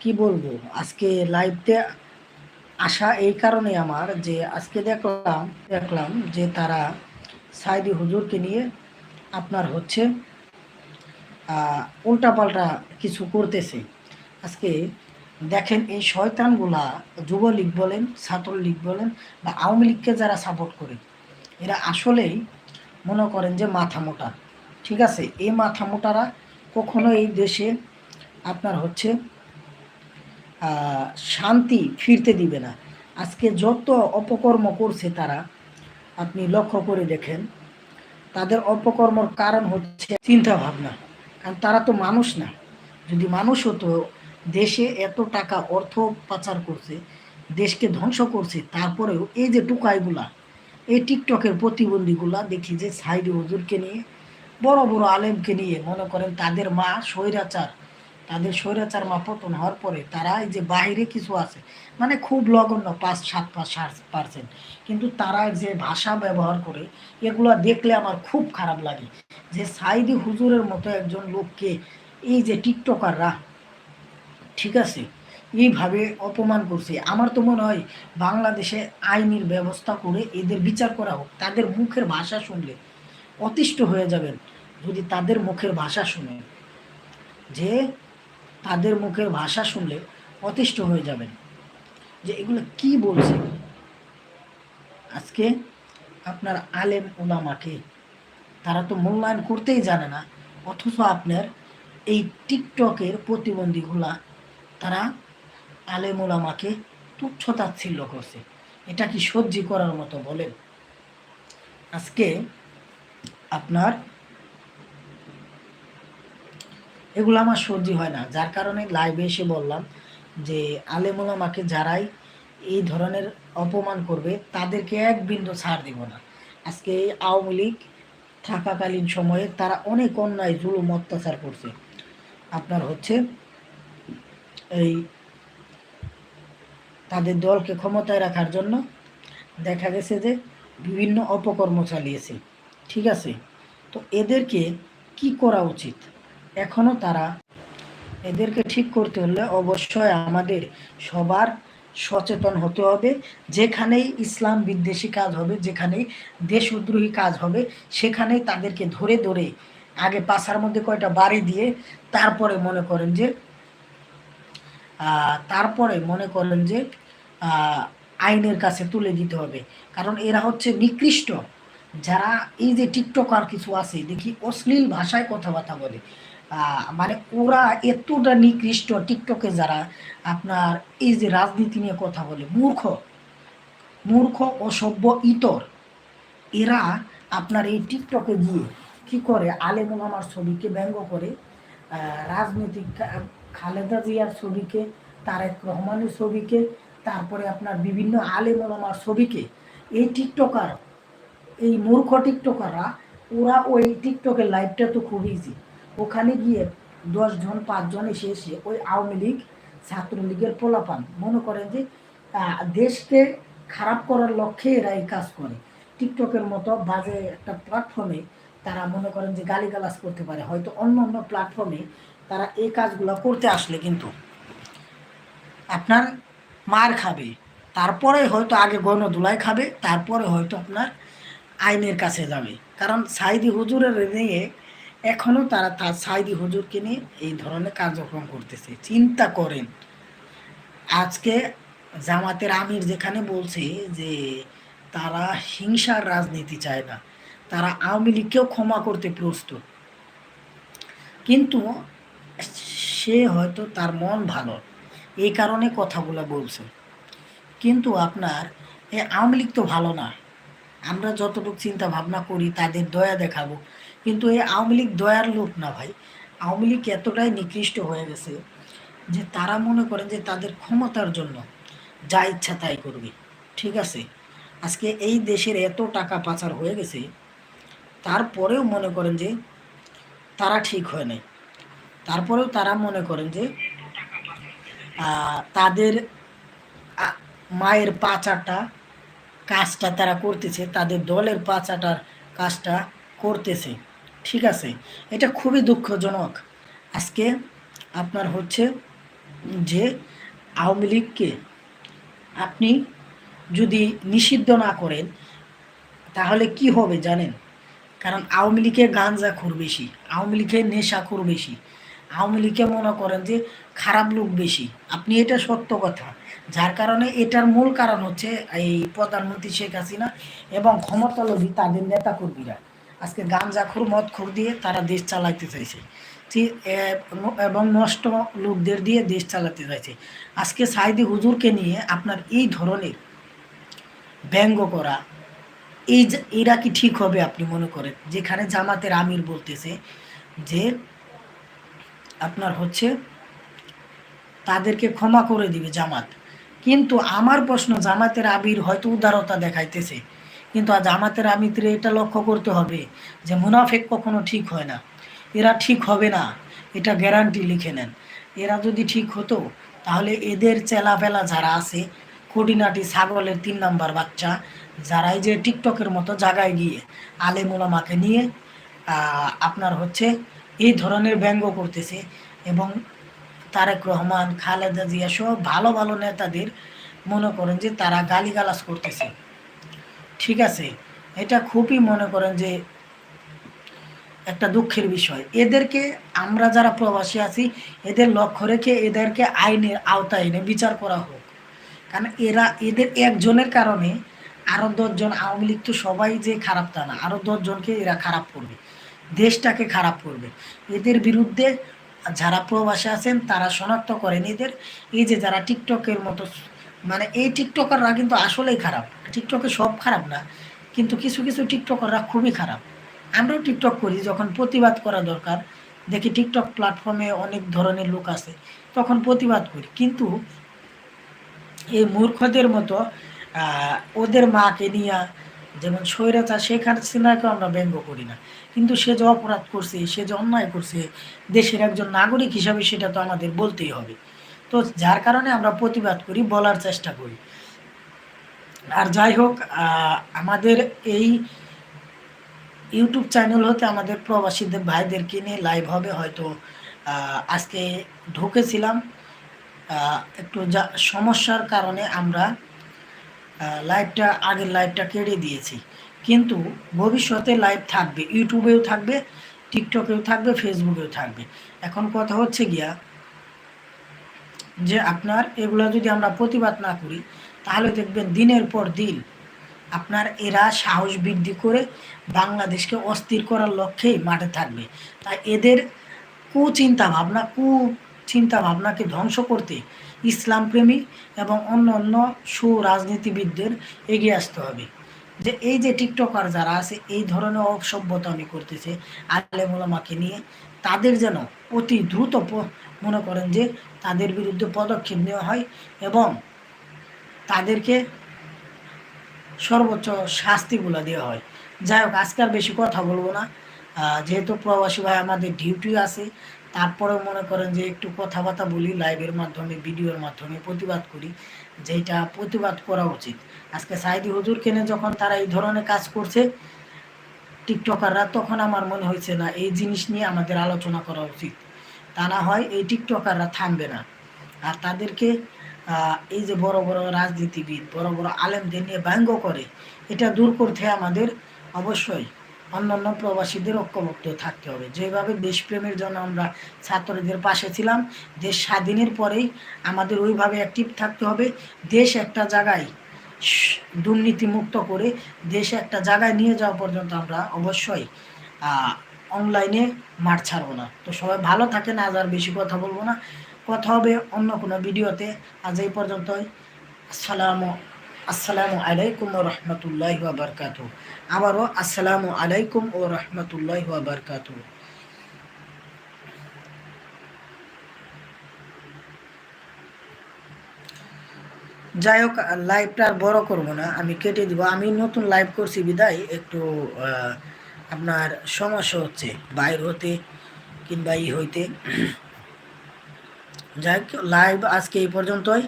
কি বলব? আজকে লাইভতে আসা এই কারণে আমার যে আজকে দেখলাম দেখলাম যে তারা সাইদি হুজুরকে নিয়ে আপনার হচ্ছে উল্টাপাল্টা কিছু করতেছে। আজকে দেখেন এই শয়তানগুলা যুবলীগ বলেন, ছাত্রলীগ বলেন বা আওয়ামী লীগকে যারা সাপোর্ট করে, এরা আসলেই মনে করেন যে মাথা মোটা। ঠিক আছে? এই মাথা মোটারা কখনো এই দেশে আপনার হচ্ছে শান্তি ফিরতে দিবে না। আজকে যত অপকর্ম করছে তারা, আপনি লক্ষ্য করে দেখেন, তাদের অপকর্মর কারণ হচ্ছে চিন্তা ভাবনা কারণ তারা তো মানুষ না। যদি মানুষ হতো, দেশে এত টাকা অর্থ পাচার করছে, দেশকে ধ্বংস করছে, তারপরেও এই যে টুকাইগুলা, এই টিকটকের প্রতিবন্ধীগুলা, দেখি যে সাইড হুজুরকে নিয়ে, বড় বড় আলেমকে নিয়ে, মনে করেন তাদের মা স্বৈরাচার তাদের স্বৈরাচার মা পতন হওয়ার পরে তারা এই যে বাইরে কিছু আছে মানে খুব লগণ্য পাঁচ, সাত পাঁচ, সাত পার্সেন্ট। কিন্তু তারা যে ভাষা ব্যবহার করে, এগুলো দেখলে আমার খুব খারাপ লাগে যে সাইদি হুজুরের মতো একজন লোককে এই যে টিকটকাররা, ঠিক আছে, এইভাবে অপমান করছে। আমার তো মনে হয় বাংলাদেশে আইনের ব্যবস্থা করে এদের বিচার করা হোক, তাদের মুখের ভাষা শুনলে অতিষ্ঠ হয়ে যাবেন যদি তাদের মুখের ভাষা শুনে যে তাদের মুখের ভাষা শুনলে অতিষ্ঠ হয়ে যাবেন। যে এগুলো কি বলছে? আজকে আপনার আলেম ওলামাকে তারা তো মূল্যায়ন করতেই জানে না, অথচ আপনার এই টিকটকের প্রতিবন্ধীগুলা তারা আলেম ওলামাকে তুচ্ছ তাচ্ছিল্য করছে। এটা কি সহ্য করার মতো বলেন? আজকে আপনার এগুলো আমার সহ্য হয় না। যার কারণে লাইভে এসে বললাম যে আলেমুলামাকে যারাই এই ধরনের অপমান করবে, তাদেরকে এক বিন্দু ছাড় দিব না। আজকে এই আওয়ামী লীগ থাকাকালীন সময়ে তারা অনেক অন্যায়, জুলুম, অত্যাচার করছে। আপনার হচ্ছে এই তাদের দলকে ক্ষমতায় রাখার জন্য দেখা গেছে যে বিভিন্ন অপকর্ম চালিয়েছে। ঠিক আছে? তো এদেরকে কি করা উচিত? এখনও তারা এদেরকে ঠিক করতে হলে অবশ্যই আমাদের সবার সচেতন হতে হবে। যেখানেই ইসলাম বিদ্বেষী কাজ হবে, যেখানেই দেশদ্রোহী কাজ হবে, সেখানেই তাদেরকে ধরে ধরে আগে পাশার মধ্যে কয়টা বাড়ি দিয়ে তারপরে মনে করেন যে তারপরে মনে করেন যে আইনের কাছে তুলে দিতে হবে। কারণ এরা হচ্ছে নিকৃষ্ট। যারা এই যে টিকটকার কিছু আছে, দেখি অশ্লীল ভাষায় কথাবার্তা বলে। মানে ওরা এতটা নিকৃষ্ট টিকটকে যারা আপনার এই যে রাজনীতি নিয়ে কথা বলে, মূর্খ মূর্খ, অসভ্য, ইতর, এরা আপনার এই টিকটকে গিয়ে কি করে আলেমুল আমার ছবিকে ব্যঙ্গ করে রাজনৈতিক খালেদা জিয়ার ছবিকে, তারেক রহমানের ছবিকে, তারপরে আপনার বিভিন্ন আলেমুল আমার ছবিকে, এই টিকটকার এই মূর্খ টিকটকাররা ওরা ওই টিকটকের লাইভটা তো খুব ইজি ওখানে গিয়ে দশজন পাঁচজন এসে এসে ওই আওয়ামী লীগ ছাত্রলীগের পোলাপান। মনে করেন যে দেশকে খারাপ করার লক্ষ্যে এরা এই কাজ করে। টিকটকের মতো বাজে একটা প্ল্যাটফর্মে তারা মনে করেন যে গালিগালাজ করতে পারে। হয়তো অন্য অন্য প্ল্যাটফর্মে তারা এই কাজগুলো করতে আসলে কিন্তু। আপনার মার খাবে, তারপরে হয়তো আগে গণধুলাই খাবে, তারপরে হয়তো আপনার আইনের কাছে যাবে। কারণ সাইদি হুজুরের নিয়ে এখনও তারা তার সাইদি হুজুরকে নিয়ে এই ধরনের কার্যক্রম করতেছে। চিন্তা করেন। আজকে জামাতের আমির যেখানে বলছে যে তারা হিংসার রাজনীতি চায় না, তারা আওয়ামী লীগকেও ক্ষমা করতে প্রস্তুত। কিন্তু সে হয়তো তার মন ভালো, এই কারণে কথাগুলো বলছে। কিন্তু আপনার এই আওয়ামী লীগ তো ভালো না। আমরা যতটুকু চিন্তা ভাবনা করি, তাদের দয়া দেখাবো। কিন্তু এই আওয়ামী লীগ দয়ার লোক না ভাই। আওয়ামী লীগ এতটাই নিকৃষ্ট হয়ে গেছে যে তারা মনে করেন যে তাদের ক্ষমতার জন্য যা ইচ্ছা তাই করবে। ঠিক আছে? আজকে এই দেশের এত টাকা পাচার হয়ে গেছে, তারপরেও মনে করেন যে তারা ঠিক হয় নাই। তারপরেও তারা মনে করেন যে তাদের মায়ের পাচারটা কাজটা তারা করতেছে, তাদের দলের পাচাটার কাজটা করতেছে। ঠিক আছে, এটা খুবই দুঃখজনক। আজকে আপনার হচ্ছে যে আওয়ামী লীগকে আপনি যদি নিষিদ্ধ না করেন, তাহলে কি হবে জানেন? কারণ আওয়ামী লীগে গাঞ্জাখোর বেশি, আওয়ামী লীগে নেশাখোর বেশি। আওয়ামী লীগে মনে করেন যে খারাপ লোক বেশি। আপনি এটা সত্য কথা। যার কারণে এটার মূল কারণ হচ্ছে এই প্রধানমন্ত্রী শেখ হাসিনা এবং ক্ষমতালোভী তাদের নেতাকর্মীরা। আজকে গাঞ্জাখোর মদখোর দিয়ে তারা দেশ চালাইতে চাইছে। এবং নষ্ট লোকদের দিয়ে দেশ চালাতে চাইছে। আজকে সাইদি হুজুরকে নিয়ে আপনার এই ধরনের ব্যঙ্গ করা, এই এরা কি ঠিক হবে আপনি মনে করেন? যেখানে জামাতের আমির বলতেছে যে আপনার হচ্ছে তাদেরকে ক্ষমা করে দিবে জামাত। কিন্তু আমার প্রশ্ন, জামাতের আবির হয়তো উদারতা দেখাইতেছে। কিন্তু জামাতের আমিত্রে এটা লক্ষ্য করতে হবে যে মুনাফেক কখনো ঠিক হয় না। এরা ঠিক হবে না, এটা গ্যারান্টি লিখে নেন। এরা যদি ঠিক হতো, তাহলে এদের চেলাফেলা যারা আছে কোটিনাটি ছাগলের তিন নাম্বার বাচ্চা যারা এই যে টিকটকের মতো জায়গায় গিয়ে আলেমুলামাকে নিয়ে আপনার হচ্ছে এই ধরনের ব্যঙ্গ করতেছে এবং তারেক রহমান, খালেদা জিয়া সব ভালো ভালো নেতাদের মনে করেন যে তারা গালিগালাজ করতেছে। ঠিক আছে? এটা খুবই মনে করেন যে একটা দুঃখের বিষয়। এদেরকে আমরা যারা প্রবাসী আছি, এদের লক্ষ্য রেখে এদেরকে আইনের আওতায় এনে বিচার করা হোক। কারণ এরা, এদের একজনের কারণে আরও দশজন আওয়ামী লীগ তো সবাই যে খারাপ তা না আরও দশজনকে এরা খারাপ করবে, দেশটাকে খারাপ করবে। এদের বিরুদ্ধে যারা প্রবাসে আছেন, তারা শনাক্ত করেন এদের। এই যে যারা টিকটকের মতো মানে এই টিকটকাররা কিন্তু আসলেই খারাপ। টিকটকে সব খারাপ না, কিন্তু কিছু কিছু টিকটকাররা খুবই খারাপ। আমরাও টিকটক করি, যখন প্রতিবাদ করা দরকার, দেখি টিকটক প্ল্যাটফর্মে অনেক ধরনের লোক আছে, তখন প্রতিবাদ করি। কিন্তু এই মূর্খদের মতো ওদের মাকে নিয়ে, যেমন স্বৈরাচার, শেখ হাসিনাকেও আমরা ব্যঙ্গ করি না। কিন্তু সে যে অপরাধ করছে, সে যে অন্যায় করছে, দেশের একজন নাগরিক হিসাবে সেটা তো আমাদের বলতেই হবে। তো যার কারণে আমরা প্রতিবাদ করি, বলার চেষ্টা করি। আর যাই হোক আমাদের এই ইউটিউব চ্যানেল হতে আমাদের প্রবাসীদের, ভাইদেরকে নিয়ে লাইভ হবে। হয়তো আজকে ঢুকেছিলাম। একটু যা, সমস্যার কারণে আমরা লাইভটা আগের লাইভটা কেড়ে দিয়েছি কিন্তু ভবিষ্যতে লাইভ থাকবে, ইউটিউবেও থাকবে টিকটকেও থাকবে ফেসবুকেও থাকবে। এখন কথা হচ্ছে গিয়া যে আপনার এগুলো যদি আমরা প্রতিবাদ না করি, তাহলে দেখবেন দিনের পর দিন আপনার এরা সাহস বৃদ্ধি করে বাংলাদেশকে অস্থির করার লক্ষ্যেই মাঠে থাকবে। তাই এদের কুচিন্তা ভাবনা কু চিন্তা ভাবনাকে ধ্বংস করতে ইসলাম প্রেমী এবং অন্য অন্য সুরাজনীতিবিদদের এগিয়ে আসতে হবে। যে এই যে টিকটকার যারা আছে, এই ধরনের অসভ্যতা আমি করতেছে আলেমুলামাকে নিয়ে, তাদের যেন অতি দ্রুত মনে করেন যে তাদের বিরুদ্ধে পদক্ষেপ নেওয়া হয় এবং তাদেরকে সর্বোচ্চ শাস্তিগুলো দেওয়া হয়। যাই হোক, আজকে আর বেশি কথা বলব না। যেহেতু প্রবাসী ভাই আমাদের ডিউটি আছে, তারপরেও মনে করেন যে একটু কথাবার্তা বলি, লাইভের মাধ্যমে, ভিডিওর মাধ্যমে প্রতিবাদ করি, যেটা প্রতিবাদ করা উচিত। আজকে সাইদি হুজুর কেনে যখন তারা এই ধরনের কাজ করছে, টিকটকাররা, তখন আমার মনে হয়েছে না, এই জিনিস নিয়ে আমাদের আলোচনা করা উচিত। তা না হয় এই টিকটকাররা থামবে না। আর তাদেরকে এই যে বড় বড় রাজনীতিবিদ, বড় বড় আলেমদের নিয়ে ব্যঙ্গ করে, এটা দূর করতে আমাদের অবশ্যই অন্যান্য প্রবাসীদের ঐক্যমুক্ত থাকতে হবে। যেভাবে দেশপ্রেমের জন্য আমরা ছাত্রদের পাশে ছিলাম, দেশ স্বাধীনের পরেই আমাদের ওইভাবে অ্যাক্টিভ থাকতে হবে। দেশ একটা জায়গায় দুর্নীতিমুক্ত করে দেশ একটা জায়গায় নিয়ে যাওয়া পর্যন্ত আমরা অবশ্যই অনলাইনে মাঠ ছাড়বো না। তো সবাই ভালো থাকেন, আজ আর বেশি কথা বলব না। কথা হবে অন্য কোনো ভিডিওতে। আজ এই পর্যন্তই। আসসালামু আসসালামু আলাইকুম ও রহমতুল্লাহ বারকাত আবারও আসসালামু আলাইকুম ও রহমতুল্লাহ বারকাত যাই হোক লাইভটা আর বড় করব না। আমি কেটে দিব। আমি নতুন লাইভ করছি বিদায়। একটু আপনার সমস্যা হচ্ছে বাইর হতে কিংবা ই হইতে। যাই হোক লাইভ আজকে এই পর্যন্তই।